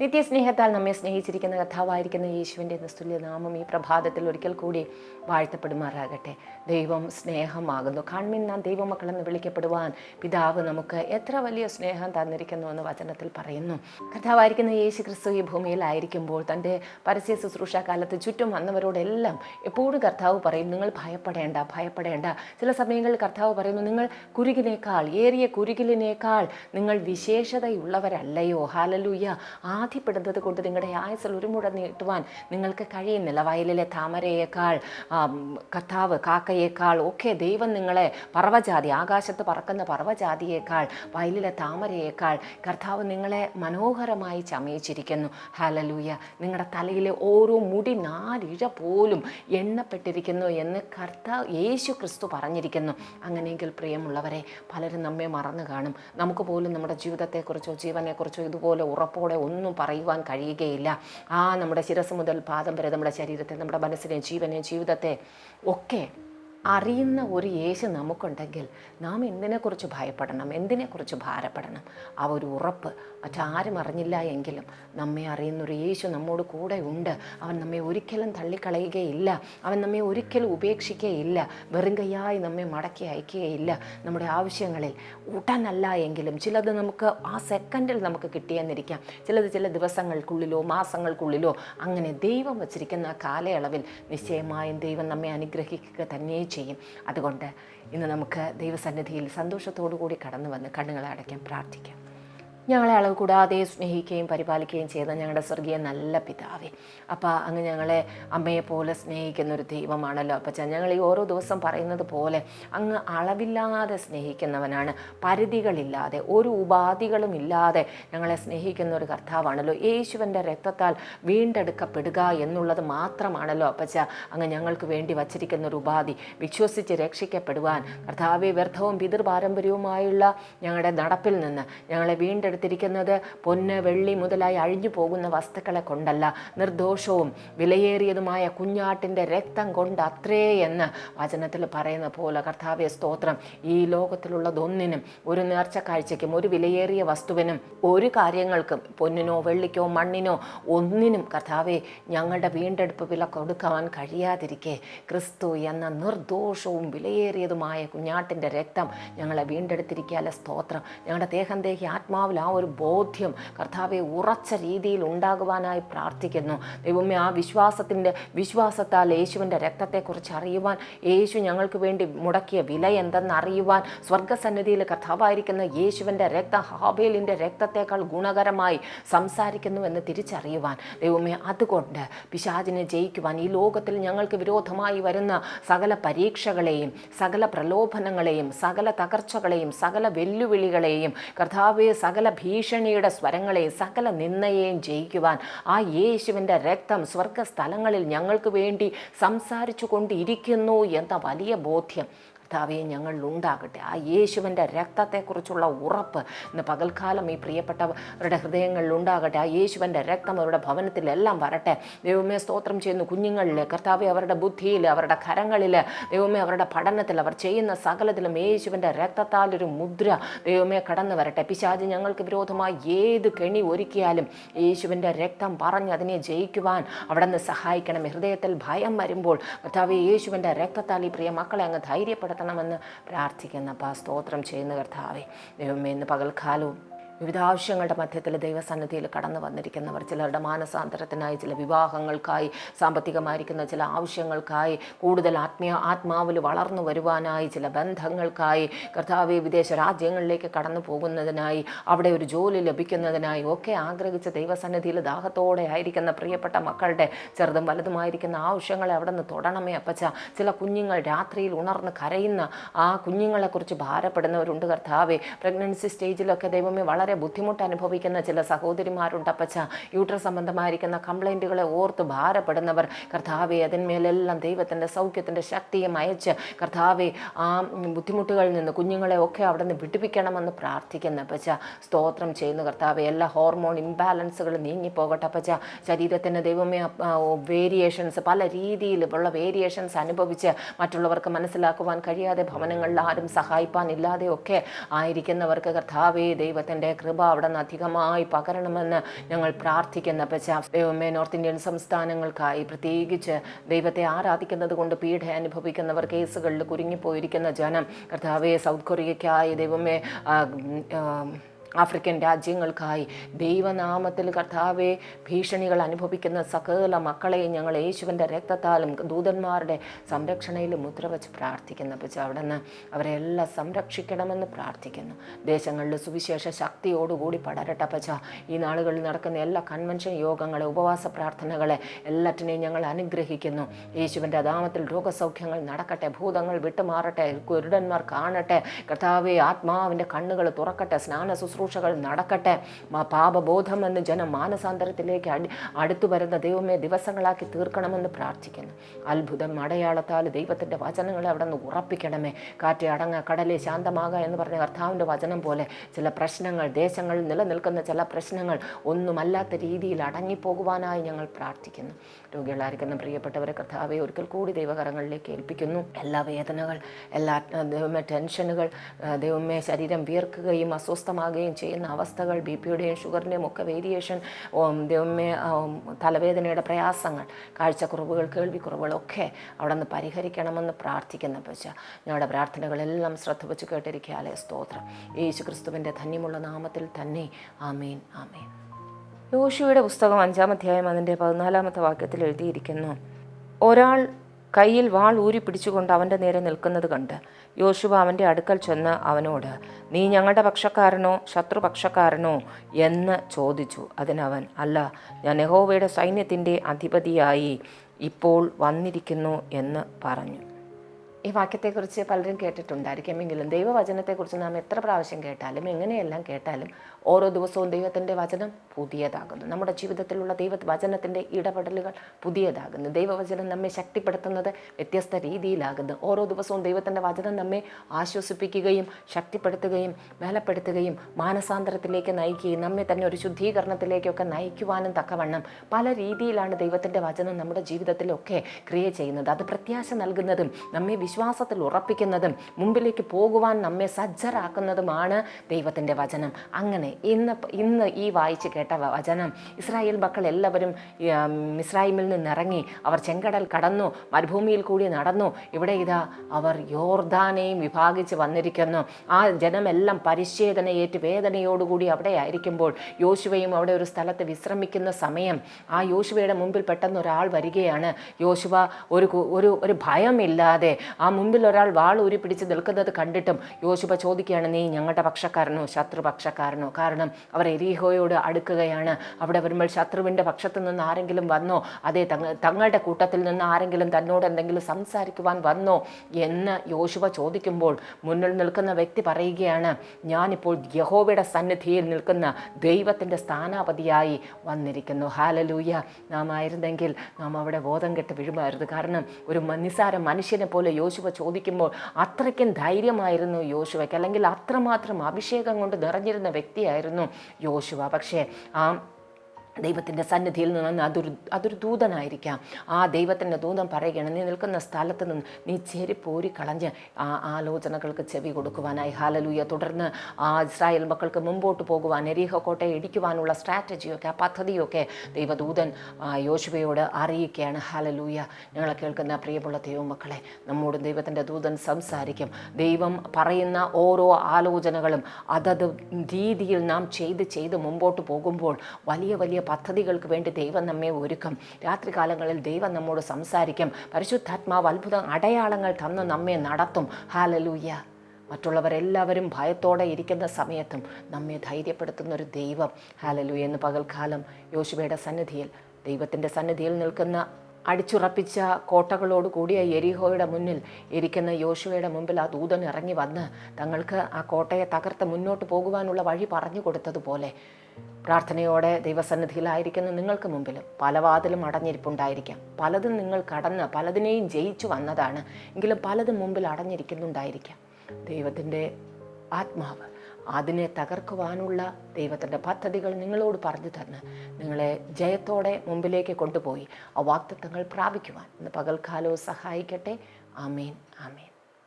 നിത്യസ്നേഹത്താൽ നമ്മെ സ്നേഹിച്ചിരിക്കുന്ന കഥാവായിരിക്കുന്ന യേശുവിന്റെ നിസ്തുല്യ നാമം ഈ പ്രഭാതത്തിൽ ഒരിക്കൽ കൂടി വാഴ്ത്തപ്പെടുമാറാകട്ടെ. ദൈവം സ്നേഹമാകുന്നു. കാൺമിൻ നാം ദൈവമക്കളെന്ന് വിളിക്കപ്പെടുവാൻ പിതാവ് നമുക്ക് എത്ര വലിയ സ്നേഹം തന്നിരിക്കുന്നു എന്ന് വചനത്തിൽ പറയുന്നു. കഥാവായിരിക്കുന്ന യേശു ക്രിസ്തു ഈ ഭൂമിയിലായിരിക്കുമ്പോൾ തന്റെ പരസ്യ ശുശ്രൂഷ കാലത്ത് ചുറ്റും വന്നവരോടെല്ലാം എപ്പോഴും കർത്താവ് പറയും നിങ്ങൾ ഭയപ്പെടേണ്ട ഭയപ്പെടേണ്ട. ചില സമയങ്ങളിൽ കർത്താവ് പറയുന്നു നിങ്ങൾ കുരുകിനേക്കാൾ ഏറിയ കുരുകിലിനേക്കാൾ നിങ്ങൾ വിശേഷതയുള്ളവരല്ലയോ? ഹാലലൂയ ആദ്യപ്പെടുന്നത് കൊണ്ട് നിങ്ങളുടെ ആയുസിൽ ഒരു മുട നീട്ടുവാൻ നിങ്ങൾക്ക് കഴിയുന്നില്ല. വയലിലെ താമരയേക്കാൾ കർത്താവ് കാക്കയേക്കാൾ ഒക്കെ ദൈവം നിങ്ങളെ പർവജാതി ആകാശത്ത് പറക്കുന്ന പർവജാതിയേക്കാൾ വയലിലെ താമരയേക്കാൾ കർത്താവ് നിങ്ങളെ മനോഹരമായി ചമയിച്ചിരിക്കുന്നു. ഹലലൂയ നിങ്ങളുടെ തലയിലെ ഓരോ മുടി നാലിഴ പോലും എണ്ണപ്പെട്ടിരിക്കുന്നു എന്ന് കർത്താവ് യേശു ക്രിസ്തു പറഞ്ഞിരിക്കുന്നു. അങ്ങനെയെങ്കിൽ പ്രിയമുള്ളവരെ പലരും നമ്മെ മറന്നു കാണും. നമുക്ക് പോലും നമ്മുടെ ജീവിതത്തെക്കുറിച്ചോ ജീവനെക്കുറിച്ചോ ഇതുപോലെ ഉറപ്പോടെ ഒന്നും പറയുവാൻ കഴിയുകയില്ല. ആ നമ്മുടെ ശിരസ് മുതൽ പാദം വരെ നമ്മുടെ ശരീരത്തെ നമ്മുടെ മനസ്സിനെ ജീവനെ ജീവിതത്തെ ഒക്കെ അറിയുന്ന ഒരു യേശു നമുക്കുണ്ടെങ്കിൽ നാം എന്തിനെക്കുറിച്ച് ഭയപ്പെടണം? എന്തിനെക്കുറിച്ച് ഭാരപ്പെടണം? ആ ഒരു ഉറപ്പ് മറ്റാരും അറിഞ്ഞില്ല എങ്കിലും നമ്മെ അറിയുന്നൊരു യേശു നമ്മോട് കൂടെ ഉണ്ട്. അവൻ നമ്മെ ഒരിക്കലും തള്ളിക്കളയുകയില്ല. അവൻ നമ്മെ ഒരിക്കലും ഉപേക്ഷിക്കുകയില്ല വെറും കൈയായി നമ്മെ മടക്കി അയക്കുകയില്ല. നമ്മുടെ ആവശ്യങ്ങളിൽ ഉടനല്ല എങ്കിലും ചിലത് നമുക്ക് ആ സെക്കൻഡിൽ നമുക്ക് കിട്ടിയെന്നിരിക്കാം. ചിലത് ചില ദിവസങ്ങൾക്കുള്ളിലോ മാസങ്ങൾക്കുള്ളിലോ അങ്ങനെ ദൈവം വച്ചിരിക്കുന്ന കാലയളവിൽ നിശ്ചയമായും ദൈവം നമ്മെ അനുഗ്രഹിക്കുക തന്നെ ചെയ്യും. അതുകൊണ്ട് ഇന്ന് നമുക്ക് ദൈവസന്നിധിയിൽ സന്തോഷത്തോടു കൂടി കടന്നു വന്ന് കണ്ണുകളെ അടയ്ക്കാൻ പ്രാർത്ഥിക്കാം. ഞങ്ങളെ അളവ് കൂടാതെ സ്നേഹിക്കുകയും പരിപാലിക്കുകയും ചെയ്ത ഞങ്ങളുടെ സ്വർഗീയ നല്ല പിതാവേ. അപ്പം അങ്ങ് ഞങ്ങളെ അമ്മയെ പോലെ സ്നേഹിക്കുന്ന ഒരു ദൈവമാണല്ലോ അപ്പച്ച ഞങ്ങൾ ഈ ഓരോ ദിവസം പറയുന്നത് പോലെ അങ്ങ് അളവില്ലാതെ സ്നേഹിക്കുന്നവനാണ്. പരിധികളില്ലാതെ ഒരു ഉപാധികളും ഇല്ലാതെ ഞങ്ങളെ സ്നേഹിക്കുന്ന ഒരു കർത്താവാണല്ലോ. യേശുവിന്റെ രക്തത്താൽ വീണ്ടെടുക്കപ്പെടുക എന്നുള്ളത് മാത്രമാണല്ലോ അപ്പച്ച അങ്ങ് ഞങ്ങൾക്ക് വേണ്ടി വച്ചിരിക്കുന്ന ഒരു ഉപാധി. വിശ്വസിച്ച് രക്ഷിക്കപ്പെടുവാൻ കർത്താവെ വ്യർത്ഥവും പിതൃപാരമ്പര്യവുമായുള്ള ഞങ്ങളുടെ നടപ്പിൽ നിന്ന് ഞങ്ങളെ വീണ്ടെടുത്തിരിക്കുന്നത് പൊന്ന് വെള്ളി മുതലായി അഴിഞ്ഞു പോകുന്ന വസ്തുക്കളെ കൊണ്ടല്ല. നിർദോഷവും വിലയേറിയതുമായ കുഞ്ഞാട്ടിന്റെ രക്തം കൊണ്ട് അത്രേ എന്ന് വചനത്തിൽ പറയുന്ന പോലെ കർത്താവ്യ സ്തോത്രം. ഈ ലോകത്തിലുള്ളതൊന്നിനും ഒരു നേർച്ച കാഴ്ചയ്ക്കും ഒരു വിലയേറിയ വസ്തുവിനും ഒരു കാര്യങ്ങൾക്കും പൊന്നിനോ വെള്ളിക്കോ മണ്ണിനോ ഒന്നിനും കർത്താവെ ഞങ്ങളുടെ വീണ്ടെടുപ്പ് വില കൊടുക്കാൻ കഴിയാതിരിക്കെ. ക്രിസ്തു എന്ന നിർദോഷവും വിലയേറിയതുമായ കുഞ്ഞാട്ടിന്റെ രക്തം ഞങ്ങളെ വീണ്ടെടുത്തിരിക്കാലെ സ്തോത്രം. ഞങ്ങളുടെ ദേഹം ദേഹി ആത്മാവിൽ ഒരു ബോധ്യം കർത്താവെ ഉറച്ച രീതിയിൽ ഉണ്ടാകുവാനായി പ്രാർത്ഥിക്കുന്നു. ദൈവമേ ആ വിശ്വാസത്തിന്റെ വിശ്വാസത്താൽ യേശുവിന്റെ രക്തത്തെക്കുറിച്ച് അറിയുവാൻ യേശു ഞങ്ങൾക്ക് വേണ്ടി മുടക്കിയ വില എന്തെന്ന് അറിയുവാൻ സ്വർഗസന്നിധിയിൽ കർത്താവായിരിക്കുന്ന യേശുവിന്റെ രക്തം ഹാബേലിന്റെ രക്തത്തെക്കാൾ ഗുണകരമായി സംസാരിക്കുന്നു എന്ന് തിരിച്ചറിയുവാൻ. ദൈവമേ അതുകൊണ്ട് പിശാചിനെ ജയിക്കുവാൻ ഈ ലോകത്തിൽ ഞങ്ങൾക്ക് വിരോധമായി വരുന്ന സകല പരീക്ഷകളെയും സകല പ്രലോഭനങ്ങളെയും സകല തകർച്ചകളെയും സകല വെല്ലുവിളികളെയും കർത്താവെ സകല ഭീഷണിയുടെ സ്വരങ്ങളെയും സകല നിന്നയെയും ജയിക്കുവാൻ ആ യേശുവിന്റെ രക്തം സ്വർഗസ്ഥലങ്ങളിൽ ഞങ്ങൾക്ക് വേണ്ടി സംസാരിച്ചു കൊണ്ടിരിക്കുന്നു എന്ന വലിയ ബോധ്യം കർത്താവെ ഞങ്ങളിൽ ഉണ്ടാകട്ടെ ആ യേശുവിന്റെ രക്തത്തെക്കുറിച്ചുള്ള ഉറപ്പ് ഇന്ന് പകൽക്കാലം ഈ പ്രിയപ്പെട്ടവരുടെ ഹൃദയങ്ങളിൽ ഉണ്ടാകട്ടെ ആ യേശുവിന്റെ രക്തം അവരുടെ ഭവനത്തിലെല്ലാം വരട്ടെ. ദൈവമേ സ്തോത്രം ചെയ്യുന്നു കുഞ്ഞുങ്ങളിൽ കർത്താവെ അവരുടെ ബുദ്ധിയിൽ അവരുടെ കരങ്ങളിൽ ദൈവമേ അവരുടെ പഠനത്തിൽ അവർ ചെയ്യുന്ന സകലത്തിലും യേശുവിന്റെ രക്തത്താൽ ഒരു മുദ്ര ദൈവമേ കടന്നു വരട്ടെ. പിശാജ് ഞങ്ങൾക്ക് വിരോധമായി ഏത് കെണി ഒരുക്കിയാലും യേശുവിന്റെ രക്തം പറഞ്ഞ് അതിനെ ജയിക്കുവാൻ അവിടെ നിന്ന് സഹായിക്കണം ഹൃദയത്തിൽ ഭയം വരുമ്പോൾ കർത്താവ് യേശുവിന്റെ രക്തത്താൽ ഈ പ്രിയ മക്കളെ അങ്ങ് ധൈര്യപ്പെടുത്തണമെന്ന് പ്രാർത്ഥിക്കുന്ന അപ്പോൾ സ്തോത്രം ചെയ്യുന്ന കർത്താവെ ദൈവമേ ഇന്ന് പകൽക്കാലവും വിവിധ ആവശ്യങ്ങളുടെ മധ്യത്തിൽ ദൈവസന്നിധിയിൽ കടന്നു വന്നിരിക്കുന്നവർ ചിലരുടെ മാനസാന്തരത്തിനായി ചില വിവാഹങ്ങൾക്കായി സാമ്പത്തികമായിരിക്കുന്ന ചില ആവശ്യങ്ങൾക്കായി കൂടുതൽ ആത്മീയ ആത്മാവിൽ വളർന്നു വരുവാനായി ചില ബന്ധങ്ങൾക്കായി കർത്താവ് വിദേശ രാജ്യങ്ങളിലേക്ക് കടന്നു പോകുന്നതിനായി അവിടെ ഒരു ജോലി ലഭിക്കുന്നതിനായി ഒക്കെ ആഗ്രഹിച്ച ദൈവസന്നിധിയിൽ ദാഹത്തോടെ ആയിരിക്കുന്ന പ്രിയപ്പെട്ട മക്കളുടെ ചെറുതും വലുതുമായിരിക്കുന്ന ആവശ്യങ്ങളെ അവിടെ നിന്ന് തൊടണമേ അപ്പച്ച. ചില കുഞ്ഞുങ്ങൾ രാത്രിയിൽ ഉണർന്ന് കരയുന്ന ആ കുഞ്ഞുങ്ങളെക്കുറിച്ച് ഭാരപ്പെടുന്നവരുണ്ട് കർത്താവെ. പ്രഗ്നൻസി സ്റ്റേജിലൊക്കെ ദൈവമേ വളരെ ബുദ്ധിമുട്ട് അനുഭവിക്കുന്ന ചില സഹോദരിമാരുണ്ട്. അപ്പച്ച യൂട്രസ് സംബന്ധമായിരിക്കുന്ന കംപ്ലൈന്റുകളെ ഓർത്ത് ഭാരപ്പെടുന്നവർ. കർത്താവെ അതിന്മേലെല്ലാം ദൈവത്തിന്റെ സൗഖ്യത്തിന്റെ ശക്തിയും അയച്ച് കർത്താവെ ആ ബുദ്ധിമുട്ടുകളിൽ നിന്ന് കുഞ്ഞുങ്ങളെ ഒക്കെ അവിടെ നിന്ന് വിടുവിക്കണമെന്ന് പ്രാർത്ഥിക്കുന്ന. അപ്പച്ച സ്തോത്രം ചെയ്യുന്നു കർത്താവെ. എല്ലാ ഹോർമോൺ ഇംബാലൻസുകൾ നീങ്ങിപ്പോകട്ടെ അപ്പച്ച. ശരീരത്തിന് ദൈവമേ വേരിയേഷൻസ് പല രീതിയിലുള്ള വേരിയേഷൻസ് അനുഭവിച്ച് മറ്റുള്ളവർക്ക് മനസ്സിലാക്കുവാൻ കഴിയാതെ ഭവനങ്ങളിൽ ആരും സഹായിപ്പാൻ ഇല്ലാതെയൊക്കെ ആയിരിക്കുന്നവർക്ക് കർത്താവേ ദൈവത്തിന്റെ കൃപ അവിടെ നിന്ന് അധികമായി പകരണമെന്ന് ഞങ്ങൾ പ്രാർത്ഥിക്കുന്ന. ദൈവമേ നോർത്ത് ഇന്ത്യൻ സംസ്ഥാനങ്ങൾക്കായി പ്രത്യേകിച്ച് ദൈവത്തെ ആരാധിക്കുന്നത് കൊണ്ട് പീഡ അനുഭവിക്കുന്നവർ കേസുകളിൽ കുരുങ്ങിപ്പോയിരിക്കുന്ന ജനം കർത്താവെ സൗത്ത് കൊറിയയ്ക്കായി ദൈവമേ ആഫ്രിക്കൻ രാജ്യങ്ങൾക്കായി ദൈവനാമത്തിൽ കർത്താവെ ഭീഷണികൾ അനുഭവിക്കുന്ന സകല മക്കളെയും ഞങ്ങൾ യേശുവിന്റെ രക്തത്താലും ദൂതന്മാരുടെ സംരക്ഷണയിലും മുദ്ര വച്ച് പ്രാർത്ഥിക്കുന്നു പക്ഷേ അവിടെ നിന്ന് അവരെ എല്ലാം സംരക്ഷിക്കണമെന്ന് പ്രാർത്ഥിക്കുന്നു. ദേശങ്ങളിൽ സുവിശേഷ ശക്തിയോടുകൂടി പടരട്ടെ പച്ച ഈ നാളുകളിൽ നടക്കുന്ന എല്ലാ കൺവെൻഷൻ യോഗങ്ങളെ ഉപവാസ പ്രാർത്ഥനകളെ എല്ലാറ്റിനെയും ഞങ്ങൾ അനുഗ്രഹിക്കുന്നു. യേശുവിന്റെ അതാമത്തിൽ രോഗസൗഖ്യങ്ങൾ നടക്കട്ടെ ഭൂതങ്ങൾ വിട്ടുമാറട്ടെ കുരുടന്മാർ കാണട്ടെ. കർത്താവെ ആത്മാവിന്റെ കണ്ണുകൾ തുറക്കട്ടെ സ്നാന ശുശ്രൂഷകൾ നടക്കട്ടെ. പാപബോധം എന്ന് ജനം മാനസാന്തരത്തിലേക്ക് അടി അടുത്തു വരുന്ന ദൈവമേ ദിവസങ്ങളാക്കി തീർക്കണമെന്ന് പ്രാർത്ഥിക്കുന്നു. അത്ഭുതം അടയാളത്താൽ ദൈവത്തിന്റെ വചനങ്ങളെ അവിടെ നിന്ന് ഉറപ്പിക്കണമേ. കാറ്റ് അടങ്ങ കടലെ ശാന്തമാകുക എന്ന് പറഞ്ഞ കർത്താവിന്റെ വചനം പോലെ ചില പ്രശ്നങ്ങൾ ദേശങ്ങളിൽ നിലനിൽക്കുന്ന ചില പ്രശ്നങ്ങൾ ഒന്നുമല്ലാത്ത രീതിയിൽ അടങ്ങിപ്പോകുവാനായി ഞങ്ങൾ പ്രാർത്ഥിക്കുന്നു. രോഗികളായിരിക്കുന്ന പ്രിയപ്പെട്ടവരെ കർത്താവെ ഒരിക്കൽ കൂടി ദൈവകരങ്ങളിലേക്ക് ഏൽപ്പിക്കുന്നു. എല്ലാ വേദനകൾ എല്ലാ ദൈവമേ ടെൻഷനുകൾ ദൈവമേ ശരീരം വിയർക്കുകയും അസ്വസ്ഥമാകുകയും ചെയ്യുന്ന അവസ്ഥകൾ ബി പിയുടെയും ഷുഗറിന്റെയും ഒക്കെ വേരിയേഷൻ ദൈവമേ തലവേദനയുടെ പ്രയാസങ്ങൾ കാഴ്ചക്കുറവുകൾ കേൾവിക്കുറവുകളൊക്കെ അവിടെ നിന്ന് പരിഹരിക്കണമെന്ന് പ്രാർത്ഥിക്കുന്ന പച്ച ഞങ്ങളുടെ പ്രാർത്ഥനകളെല്ലാം ശ്രദ്ധ വെച്ച് കേട്ടിരിക്കാലേ സ്തോത്രം. യേശു ക്രിസ്തുവിന്റെ ധന്യമുള്ള നാമത്തിൽ തന്നെ ആമേൻ ആമേൻ. യോശുവയുടെ പുസ്തകം അഞ്ചാം അധ്യായം അതിന്റെ പതിനാലാമത്തെ വാക്യത്തിൽ എഴുതിയിരിക്കുന്നു. ഒരാൾ കയ്യിൽ വാൾ ഊരി പിടിച്ചുകൊണ്ട് അവന്റെ നേരെ നിൽക്കുന്നത് കണ്ട് യോശുവ അവന്റെ അടുക്കൽ ചെന്ന് അവനോട് നീ ഞങ്ങളുടെ പക്ഷക്കാരനോ ശത്രുപക്ഷക്കാരനോ എന്ന് ചോദിച്ചു. അതിനവൻ അല്ല ഞാൻ യഹോവയുടെ സൈന്യത്തിന്റെ അധിപതിയായി ഇപ്പോൾ വന്നിരിക്കുന്നു എന്ന് പറഞ്ഞു. ഈ വാക്യത്തെക്കുറിച്ച് പലരും കേട്ടിട്ടുണ്ടായിരിക്കുമെങ്കിലും ദൈവവചനത്തെക്കുറിച്ച് നാം എത്ര പ്രാവശ്യം കേട്ടാലും എങ്ങനെയെല്ലാം കേട്ടാലും ഓരോ ദിവസവും ദൈവത്തിന്റെ വചനം പുതിയതാകുന്നു. നമ്മുടെ ജീവിതത്തിലുള്ള ദൈവ വചനത്തിന്റെ ഇടപെടലുകൾ പുതിയതാകുന്നു. ദൈവവചനം നമ്മെ ശക്തിപ്പെടുത്തുന്നത് വ്യത്യസ്ത രീതിയിലാകുന്നു. ഓരോ ദിവസവും ദൈവത്തിന്റെ വചനം നമ്മെ ആശ്വസിപ്പിക്കുകയും ശക്തിപ്പെടുത്തുകയും ബലപ്പെടുത്തുകയും മാനസാന്തരത്തിലേക്ക് നയിക്കുകയും നമ്മെ തന്നെ ഒരു ശുദ്ധീകരണത്തിലേക്കൊക്കെ നയിക്കുവാനും തക്കവണ്ണം പല രീതിയിലാണ് ദൈവത്തിന്റെ വചനം നമ്മുടെ ജീവിതത്തിലൊക്കെ ക്രിയ ചെയ്യുന്നത്. അത് പ്രത്യാശ നൽകുന്നതും നമ്മെ വിശ്വാസത്തിൽ ഉറപ്പിക്കുന്നതും മുമ്പിലേക്ക് പോകുവാൻ നമ്മെ സജ്ജരാക്കുന്നതുമാണ് ദൈവത്തിന്റെ വചനം. അങ്ങനെ ഇന്ന് ഇന്ന് ഈ വായിച്ച് കേട്ട വചനം ഇസ്രായേൽ മക്കൾ എല്ലാവരും മിസ്രൈമിൽ നിന്നിറങ്ങി അവർ ചെങ്കടൽ കടന്നു മരുഭൂമിയിൽ കൂടി നടന്നു. ഇവിടെ ഇതാ അവർ യോർദാനെയും വിഭാഗിച്ച് വന്നിരിക്കുന്നു. ആ ജനമെല്ലാം പരിശേദനയേറ്റ് വേദനയോടുകൂടി അവിടെ ആയിരിക്കുമ്പോൾ യോശുവയും അവിടെ ഒരു സ്ഥലത്ത് വിശ്രമിക്കുന്ന സമയം ആ യോശുവയുടെ മുമ്പിൽ പെട്ടെന്ന് ഒരാൾ വരികയാണ്. യോശുവ ഒരു ഒരു ഒരു ഭയമില്ലാതെ ആ മുമ്പിൽ ഒരാൾ വാൾ ഊരി പിടിച്ച് നിൽക്കുന്നത് കണ്ടിട്ടും യോശുവ ചോദിക്കുകയാണ് നീ ഞങ്ങളുടെ പക്ഷക്കാരനോ ശത്രുപക്ഷക്കാരനോ കാരണം അവർ എരീഹോയോട് അടുക്കുകയാണ്. അവിടെ വരുമ്പോൾ ശത്രുവിന്റെ പക്ഷത്തു നിന്ന് ആരെങ്കിലും വന്നോ അതേ തങ്ങ തങ്ങളുടെ കൂട്ടത്തിൽ നിന്ന് ആരെങ്കിലും തന്നോട് എന്തെങ്കിലും സംസാരിക്കുവാൻ വന്നോ എന്ന് യോശുവ ചോദിക്കുമ്പോൾ മുന്നിൽ നിൽക്കുന്ന വ്യക്തി പറയുകയാണ് ഞാനിപ്പോൾ യഹോവയുടെ സന്നിധിയിൽ നിൽക്കുന്ന ദൈവത്തിന്റെ സ്ഥാനാപതിയായി വന്നിരിക്കുന്നു. ഹാലലൂയ നാം ആയിരുന്നെങ്കിൽ നാം അവിടെ ബോധം കെട്ട് വീഴുമായിരുന്നു. കാരണം ഒരു നിസ്സാര മനുഷ്യനെ പോലെ യോശുവ ചോദിക്കുമ്പോൾ അത്രയ്ക്കും ധൈര്യമായിരുന്നു യോശുവയ്ക്ക്. അല്ലെങ്കിൽ അത്രമാത്രം അഭിഷേകം കൊണ്ട് നിറഞ്ഞിരുന്ന വ്യക്തിയായിരുന്നു യോശുവ. പക്ഷേ ആ ദൈവത്തിന്റെ സന്നിധിയിൽ നിന്ന് അതൊരു അതൊരു ദൂതനായിരിക്കാം. ആ ദൈവത്തിന്റെ ദൂതൻ പറയുകയാണ് നീ നിൽക്കുന്ന സ്ഥലത്ത് നിന്ന് നീ ചെരിപ്പോരി കളഞ്ഞ് ആ ആലോചനകൾക്ക് ചെവി കൊടുക്കുവാനായി. ഹാലലൂയ തുടർന്ന് ആ ഇസ്രായേൽ മക്കൾക്ക് മുമ്പോട്ട് പോകുവാൻ എരീഹ കോട്ടയെ ഇടിക്കുവാനുള്ള സ്ട്രാറ്റജിയൊക്കെ ആ പദ്ധതിയൊക്കെ ദൈവദൂതൻ യോശുവയോട് അറിയിക്കുകയാണ്. ഹാലലൂയ ഞങ്ങളെ കേൾക്കുന്ന പ്രിയമുള്ള ദൈവമക്കളെ നമ്മോട് ദൈവത്തിന്റെ ദൂതൻ സംസാരിക്കും. ദൈവം പറയുന്ന ഓരോ ആലോചനകളും അതത് രീതിയിൽ നാം ചെയ്ത് ചെയ്ത് മുമ്പോട്ട് പോകുമ്പോൾ വലിയ വലിയ പദ്ധതികൾക്ക് വേണ്ടി ദൈവം നമ്മെ ഒരുക്കും. രാത്രികാലങ്ങളിൽ ദൈവം നമ്മോട് സംസാരിക്കും. പരിശുദ്ധാത്മാവ് അത്ഭുത അടയാളങ്ങൾ തന്ന് നമ്മെ നടത്തും. ഹാലലൂയ മറ്റുള്ളവരെല്ലാവരും ഭയത്തോടെ ഇരിക്കുന്ന സമയത്തും നമ്മെ ധൈര്യപ്പെടുത്തുന്ന ഒരു ദൈവം. ഹാലലു എന്ന് പകൽക്കാലം യോശുവയുടെ സന്നിധിയിൽ ദൈവത്തിന്റെ സന്നിധിയിൽ നിൽക്കുന്ന അടിച്ചുറപ്പിച്ച കോട്ടകളോട് കൂടിയ എരിഹോയുടെ മുന്നിൽ ഇരിക്കുന്ന യോശുവയുടെ മുമ്പിൽ ആ ദൂതൻ ഇറങ്ങി വന്ന് തങ്ങൾക്ക് ആ കോട്ടയെ തകർത്ത് മുന്നോട്ട് പോകുവാനുള്ള വഴി പറഞ്ഞു കൊടുത്തതുപോലെ പ്രാർത്ഥനയോടെ ദൈവസന്നിധിയിലായിരിക്കുന്ന നിങ്ങൾക്ക് മുമ്പിലും പല വാതിലും അടഞ്ഞിരിപ്പുണ്ടായിരിക്കാം. പലതും നിങ്ങൾ കടന്ന് പലതിനെയും ജയിച്ചു വന്നതാണ്. എങ്കിലും പലതും മുമ്പിൽ അടഞ്ഞിരിക്കുന്നുണ്ടായിരിക്കാം. ദൈവത്തിന്റെ ആത്മാവ് അതിനെ തകർക്കുവാനുള്ള ദൈവത്തിന്റെ പദ്ധതികൾ നിങ്ങളോട് പറഞ്ഞു തന്ന് നിങ്ങളെ ജയത്തോടെ മുമ്പിലേക്ക് കൊണ്ടുപോയി ആ വാക്തത്വങ്ങൾ പ്രാപിക്കുവാൻ ഇന്ന് പകൽക്കാലവും സഹായിക്കട്ടെ. ആമേൻ ആമേൻ.